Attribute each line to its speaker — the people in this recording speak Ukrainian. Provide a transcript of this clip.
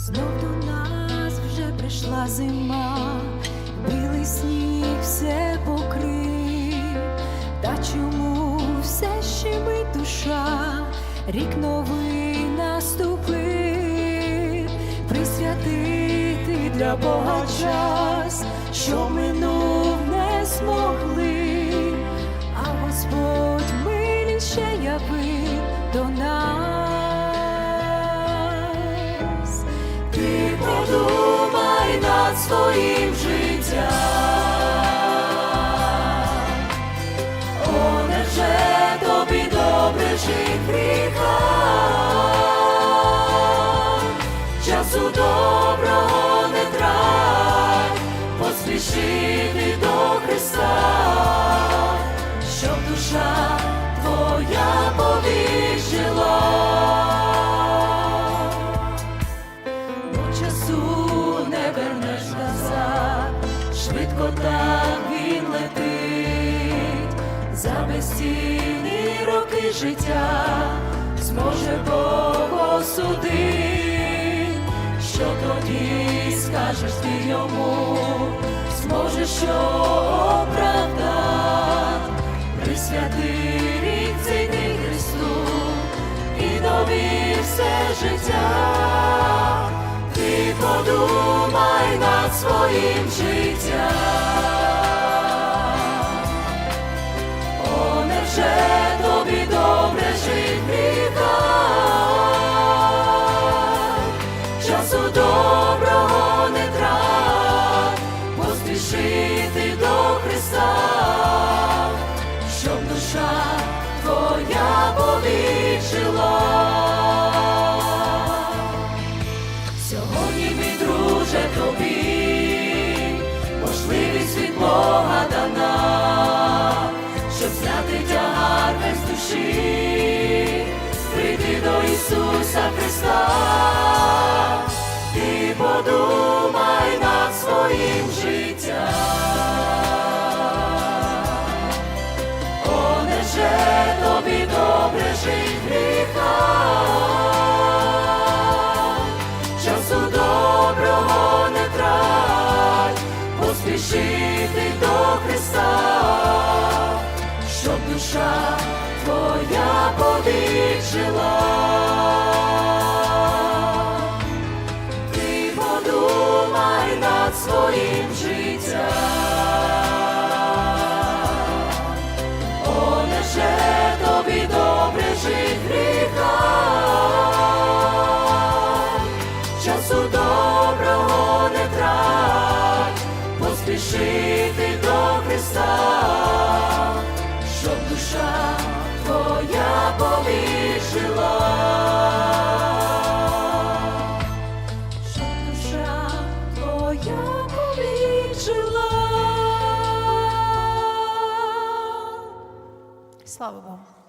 Speaker 1: знов до нас вже прийшла зима, білий сніг все покрив, та чому все ще щемить душа, рік новий наступив, присвятити для Бога час, що минув не змогли. Своїм життям. О, невже тобі добре жить гріха. Часу доброго так він летить, за безцінні роки життя зможе Бог осудить, що тоді скажеш ти йому, зможеш що оправдати, присвяти рік цей Христу і довір все життя. Подумай над своїм життям. Твоя поспішити до Христа, щоб душа твоя повічила. Ти подумай над своїм життям. О, неже тобі добре жить в гріхах, часу доброго поспішити до Христа, щоб душа твоя повіжила. Щоб душа твоя повіжила. Слава Богу.